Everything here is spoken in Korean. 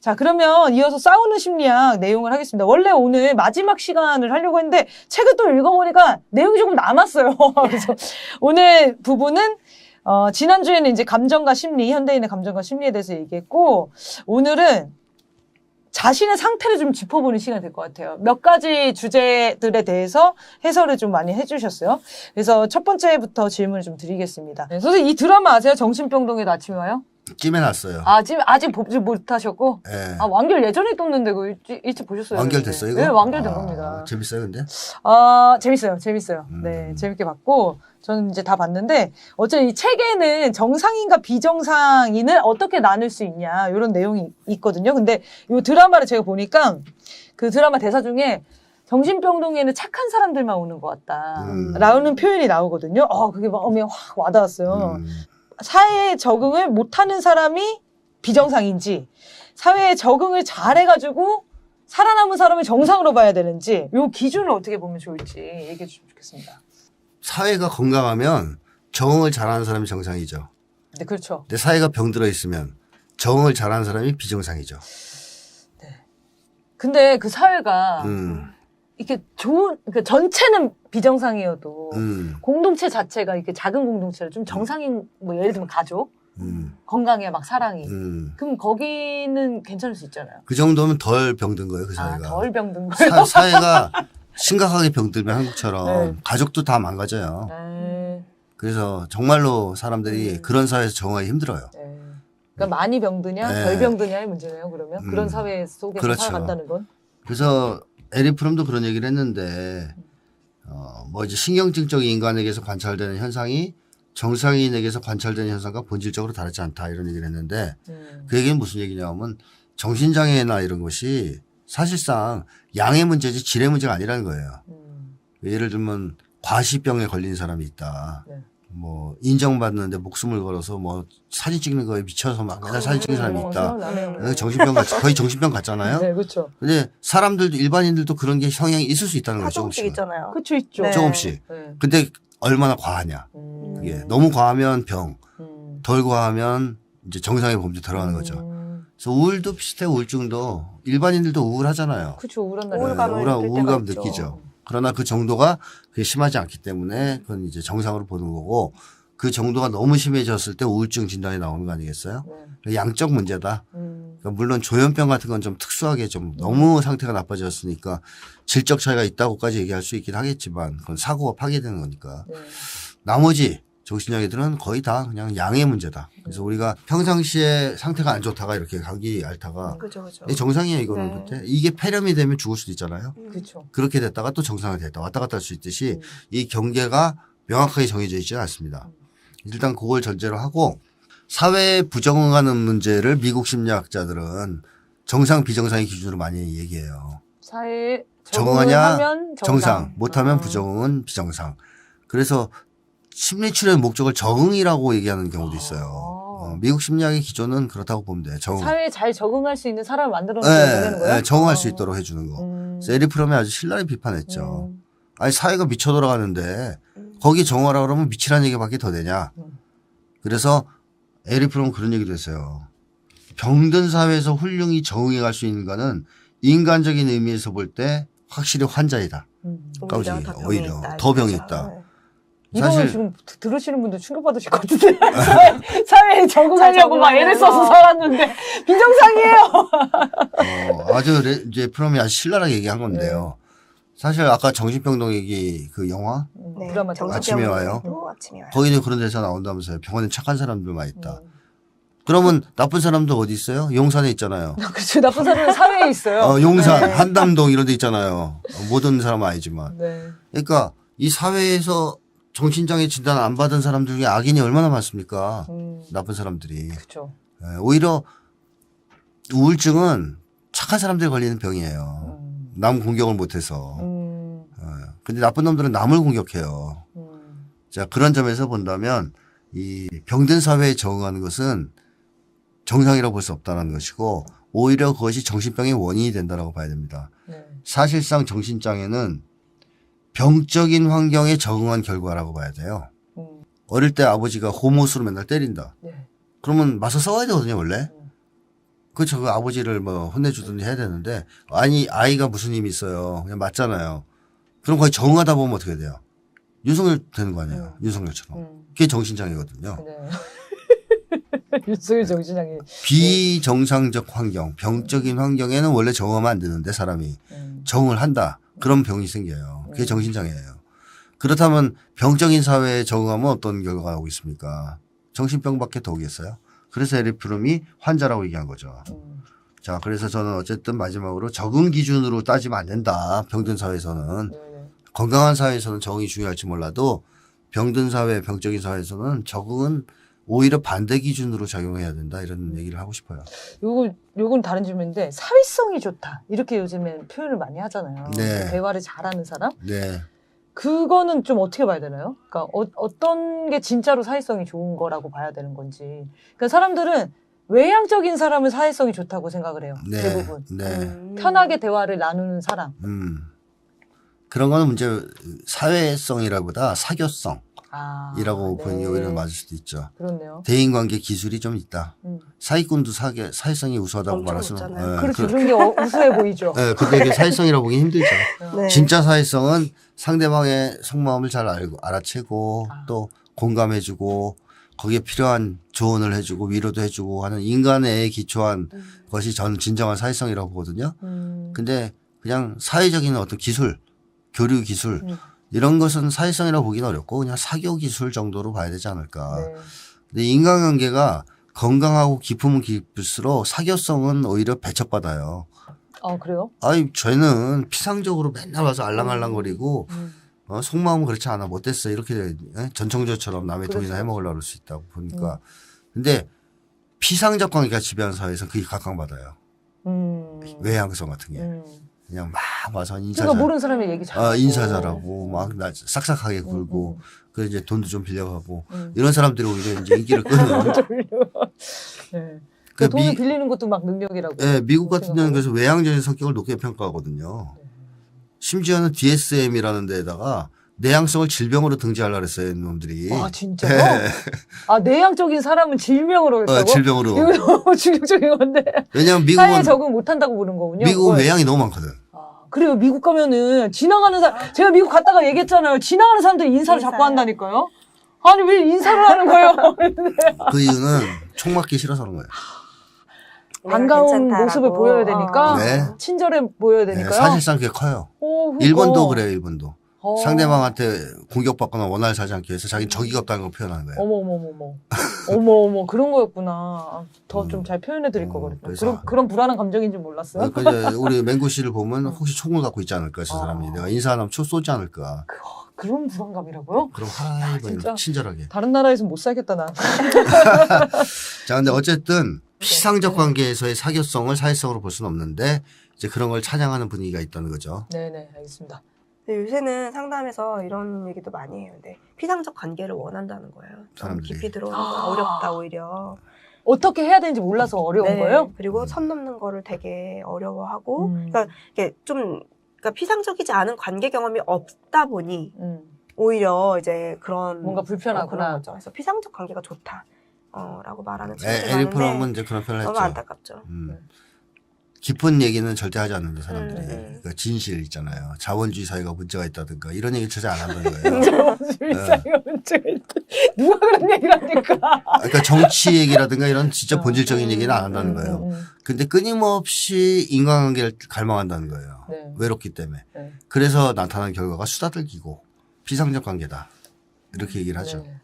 자, 그러면 이어서 싸우는 심리학 내용을 하겠습니다. 원래 오늘 마지막 시간을 하려고 했는데 책을 또 읽어보니까 내용이 조금 남았어요. 그래서 오늘 부분은 어, 지난주에는 이제 감정과 심리, 현대인의 감정과 심리에 대해서 얘기했고, 오늘은 자신의 상태를 좀 짚어보는 시간이 될 것 같아요. 몇 가지 주제들에 대해서 해설을 좀 많이 해주셨어요. 그래서 첫 번째부터 질문을 좀 드리겠습니다. 네, 선생님, 이 드라마 아세요? 정신병동에도 아침에 와요? 찜해놨어요. 아, 지금 아직 보지 못하셨고? 예. 아, 완결 예전에 떴는데, 그거 일찍, 일찍 보셨어요? 완결됐어요 이거? 네, 완결된 아, 겁니다. 재밌어요 근데? 아, 재밌어요. 재밌어요. 음. 네, 재밌게 봤고, 저는 이제 다 봤는데, 어쨌든 이 책에는 정상인과 비정상인을 어떻게 나눌 수 있냐, 이런 내용이 있거든요. 근데 이 드라마를 제가 보니까, 그 드라마 대사 중에, 정신병동에는 착한 사람들만 오는 것 같다. 음. 라는 표현이 나오거든요. 아, 그게 마음에 확 와닿았어요. 음. 사회에 적응을 못하는 사람이 비정상인지 사회에 적응을 잘해가지고 살아남은 사람을 정상으로 봐야 되는지 요 기준을 어떻게 보면 좋을지 얘기해 주시면 좋겠습니다. 사회가 건강하면 적응을 잘하는 사람이 정상이죠. 네, 그렇죠. 근데 사회가 병들어 있으면 적응을 잘하는 사람이 비정상이죠. 근데 그 사회가 음. 이렇게 좋은 그러니까 전체는 비정상이어도 음. 공동체 자체가 이렇게 작은 공동체를 좀 정상인 뭐 예를 들면 가족 음. 건강에 막 사랑이 음. 그럼 거기는 괜찮을 수 있잖아요. 그 정도면 덜 병든 거예요 그 아, 사회가. 덜 병든 거예요. 사, 사회가 심각하게 병들면 한국처럼 네. 가족도 다 망가져요. 네, 그래서 정말로 사람들이 음. 그런 사회에서 적응하기 힘들어요. 네. 그러니까 많이 병드냐, 네. 덜 병드냐의 문제네요. 그러면 음. 그런 사회 속에서 그렇죠. 살아간다는 건. 그래서 에리 프롬도 그런 얘기를 했는데 어, 뭐 이제 신경증적인 인간에게서 관찰되는 현상이 정상인에게서 관찰되는 현상과 본질적으로 다르지 않다 이런 얘기를 했는데 음. 그 얘기는 무슨 얘기냐면 정신장애나 이런 것이 사실상 양의 문제지 질의 문제가 아니라는 거예요. 음. 예를 들면 과시병에 걸린 사람이 있다. 네. 뭐 인정받는데 목숨을 걸어서 뭐 사진 찍는 거에 미쳐서 막 맨날 사진 찍는 사람이 어, 있다. 생각나네요. 그거 정신병 같 거의 정신병 같잖아요. 네, 그렇죠. 근데 사람들도 일반인들도 그런 게 성향이 있을 수 있다는 거죠. 조금씩. 있잖아요. 그렇죠, 있죠. 네. 조금씩. 네. 근데 얼마나 과하냐. 음. 그게 너무 과하면 병, 음. 덜 과하면 이제 정상의 범죄 들어가는 거죠. 음. 그래서 우울도 비슷해 우울증도 일반인들도 우울하잖아요. 그렇죠, 우울한 날. 우울감을 네, 우울감. 느끼죠. 그러나 그 정도가 그게 심하지 않기 때문에 그건 이제 정상으로 보는 거고 그 정도가 너무 심해졌을 때 우울증 진단이 나오는 거 아니겠어요? 네. 양적 문제다. 음. 그러니까 물론 조현병 같은 건 좀 특수하게 좀 너무 상태가 나빠졌으니까 질적 차이가 있다고까지 얘기할 수 있긴 하겠지만 그건 사고가 파괴되는 거니까 네. 나머지 정신장애들은 거의 다 그냥 양의 문제다. 그래서 우리가 평상시에 상태가 안 좋다가 이렇게 가기 앓다가 그죠, 그죠. 이게 정상이에요 이거는 네. 그때 이게 폐렴이 되면 죽을 수도 있잖아요. 그렇죠. 그렇게 됐다가 또 정상이 됐다 왔다 갔다 할 수 있듯이 음. 이 경계가 명확하게 정해져 있지는 않습니다. 일단 그걸 전제로 하고 사회에 부정하는 문제를 미국 심리학자들은 정상 비정상의 기준으로 많이 얘기해요. 사회에 적응하냐, 정상, 못하면 아. 부정은 비정상. 그래서 심리 치료의 목적을 적응이라고 얘기하는 경우도 있어요. 아. 어, 미국 심리학의 기조는 그렇다고 보면 돼요. 적응. 사회에 잘 적응할 수 있는 사람을 만들어 예, 놓는 되는 거예요? 예, 적응할 수 아. 있도록 해주는 거. 음. 그래서 에리 프롬이 아주 신랄히 비판했죠. 음. 아니 사회가 미쳐 돌아가는데 거기 정화라 그러면 미치라는 얘기밖에 더 되냐. 음. 그래서 에리 프롬은 그런 얘기도 했어요. 병든 사회에서 훌륭히 적응해 갈 수 있는 거는 인간적인 의미에서 볼 때 확실히 환자이다. 음. 까우지, 오히려 더 병이 오히려 더 병이. 있다. 네. 이거는 사실- 지금 드- 들으시는 분들 충격받으실 것 같은데 사회, 사회에 적응하려고 막 애를 써서. 살았는데 비정상이에요. 어, 아주 레- 이제 프롬이 아주 신랄하게 얘기한 건데요. 사실 아까 정신병동 얘기 그 영화 네. 드라마 정신병 아침에 와요? 또 아침에 와요. 거기는 그런 데서 나온다면서요. 병원에 착한 사람들만 있다. 음. 그러면 나쁜 사람도 어디 있어요? 용산에 있잖아요. 그렇죠. 나쁜 사람은 사회에 있어요. 어, 용산, 네. 한담동 이런 데 있잖아요. 어, 모든 사람은 아니지만. 네. 그러니까 이 사회에서 정신장애 진단 안 받은 사람들 중에 악인이 얼마나 많습니까? 음. 나쁜 사람들이. 그렇죠. 예, 오히려 우울증은 착한 사람들이 걸리는 병이에요. 음. 남 공격을 못해서. 음. 예, 근데 나쁜 놈들은 남을 공격해요. 음. 자, 그런 점에서 본다면 이 병든 사회에 적응하는 것은 정상이라고 볼 수 없다는 것이고 오히려 그것이 정신병의 원인이 된다라고 봐야 됩니다. 네. 사실상 정신장애는 병적인 환경에 적응한 결과라고 봐야 돼요. 음. 어릴 때 아버지가 호모수로 맨날 때린다. 네. 그러면 맞서 싸워야 되거든요, 원래. 음. 그렇죠. 그 아버지를 뭐 혼내주든지 해야 되는데 아니 아이가 무슨 힘이 있어요. 그냥 맞잖아요. 그럼 거의 정하다 보면 어떻게 돼요? 윤석열 되는 거 아니에요. 윤석열처럼. 음. 그게 정신장애거든요. 네. 윤석열 정신장애. 비정상적 환경, 병적인 환경에는 원래 정하면 안 되는데 사람이 음. 정을 한다. 그런 병이 생겨요. 그게 음. 정신장애예요. 그렇다면 병적인 사회에 적응하면 어떤 결과가 오고 있습니까? 정신병밖에 더 오겠어요? 그래서 에리프롬이 환자라고 얘기한 거죠. 음. 자, 그래서 저는 어쨌든 마지막으로 적응 기준으로 따지면 안 된다. 병든 사회에서는. 네, 네. 건강한 사회에서는 적응이 중요할지 몰라도 병든 사회, 병적인 사회에서는 적응은 오히려 반대 기준으로 작용해야 된다. 이런 얘기를 하고 싶어요. 요거 요건 다른 질문인데 사회성이 좋다 이렇게 요즘엔 표현을 많이 하잖아요. 네. 대화를 잘하는 사람 네. 그거는 좀 어떻게 봐야 되나요? 그러니까 어, 떤게 진짜로 사회성이 좋은 거라고 봐야 되는 건지. 그러니까 사람들은 외향적인 사람은 사회성이 좋다고 생각을 해요. 네. 대부분 네. 음. 편하게 대화를 나누는 사람. 음. 그런 거는 문제 사회성이라보다 사교성 이라고 아, 보는 게 오히려 맞을 수도 있죠. 그렇네요. 대인관계 기술이 좀 있다. 음. 사기꾼도 사회, 사회성이 우수하다고 엄청 수는 있잖아요. 예, 그렇죠. 그- 그런 게 어- 우수해 보이죠. 예, 근데 이게 사회성이라고 보기 힘들죠. 네. 진짜 사회성은 상대방의 속마음을 잘 알고 알아채고 아. 또 공감해주고 거기에 필요한 조언을 해주고 위로도 해주고 하는 인간에 기초한 음. 것이 저는 진정한 사회성이라고 보거든요. 음. 근데 그냥 사회적인 어떤 기술, 교류 기술 음. 이런 것은 사회성이라고 보기는 어렵고 그냥 사교 기술 정도로 봐야 되지 않을까. 네. 근데 인간관계가 건강하고 깊으면 깊을수록 사교성은 오히려 배척받아요. 아 그래요? 아이 쟤는 피상적으로 맨날 와서 알랑알랑거리고 음. 어, 속마음은 그렇지 않아 못됐어 이렇게 에? 전청조처럼 남의 그렇죠. 돈이나 해먹으려고 그럴 수 있다고 보니까 근데 피상적 관계가 지배하는 사회에서 그게 각광받아요 음. 외향성 같은 게 음. 그냥 막 와서 인사 잘 모르는 사람이 얘기 잘. 아, 인사 잘하고 막 나 싹싹하게 굴고 음, 그 이제 돈도 좀 빌려가고 음. 이런 사람들이 오히려 이제 인기를 끄는 네. 그그 돈을 미- 빌리는 것도 막 능력이라고. 예, 미국 같은. 데는 그래서 외향적인 성격을 높게 평가하거든요. 심지어는 DSM이라는 데다가 내향성을 질병으로 등재하려고 그랬어요, 놈들이. 아 진짜요? 아 내향적인 사람은 질병으로 어, 했다고? 질병으로. 이거 너무 충격적인 건데 왜냐면 사회에 미국은 적응 못 한다고 보는 거군요. 미국은 그걸. 외향이 너무 많거든. 아, 그래요 미국 가면은 지나가는 사람 제가 미국 갔다가 얘기했잖아요. 지나가는 사람들이 인사를 자꾸 인사요. 한다니까요. 아니 왜 인사를 하는 거예요? 그 이유는 총 맞기 싫어서 그런 거예요. 반가운 괜찮다라고. 모습을 보여야 되니까 어. 네. 친절해 보여야 네, 되니까요. 사실상 그게 커요. 오, 그러니까. 일본도 그래요, 일본도. 어. 상대방한테 공격받거나 원한을 사지 않기 위해서 자기 적이 없다는 걸 표현하는 거예요. 어머 어머 어머 어머 어머 그런 거였구나. 더 좀 잘 표현해 드릴 음, 거거든요. 그래서- 그런 그런 불안한 감정인 줄 몰랐어요. 어, 그 이제 우리 맹구 씨를 보면 혹시 총을 갖고 있지 않을까, 저 사람이. 어. 내가 인사하면 총 쏘지 않을까. 그런 불안감이라고요? 그럼 하이, 뭐 진짜? 이렇게 친절하게. 다른 나라에서 못 살겠다 나. 자, 근데 어쨌든 피상적 관계에서의 사교성을 사회성으로 볼 수는 없는데 이제 그런 걸 찬양하는 분위기가 있다는 거죠. 네네 알겠습니다. 요새는 상담에서 이런 얘기도 많이 해요. 근데 피상적 관계를 원한다는 거예요. 좀 사람들이. 깊이 들어오는 건 아. 어렵다 오히려. 어떻게 해야 되는지 몰라서 어려운 네. 거예요? 그리고 음. 선 넘는 거를 되게 어려워하고, 음. 그러니까 이게 좀 그러니까 피상적이지 않은 관계 경험이 없다 보니 음, 오히려 이제 그런 뭔가 어, 그런 불편하구나. 거죠. 그래서 피상적 관계가 좋다. 어, 라고 말하는 친구들이 에, 많은데 에리프롬은 이제 그런 표현을 너무 했죠. 안타깝죠. 음. 깊은 얘기는 절대 하지 않는다, 사람들이. 음. 그 진실 있잖아요. 자본주의 사회가 문제가 있다든가 이런 얘기 절대 안 한다는 거예요. 자본주의 사회가 문제가 있다. 누가 그런 얘기를 합니까? 그러니까 정치 얘기라든가 이런 진짜 어. 본질적인 음. 얘기는 안 한다는 음, 거예요. 음, 근데 끊임없이 인간관계를 갈망한다는 거예요. 네. 외롭기 때문에. 네. 그래서 나타난 결과가 수다들기고 비상적 관계다. 이렇게 얘기를 하죠. 네.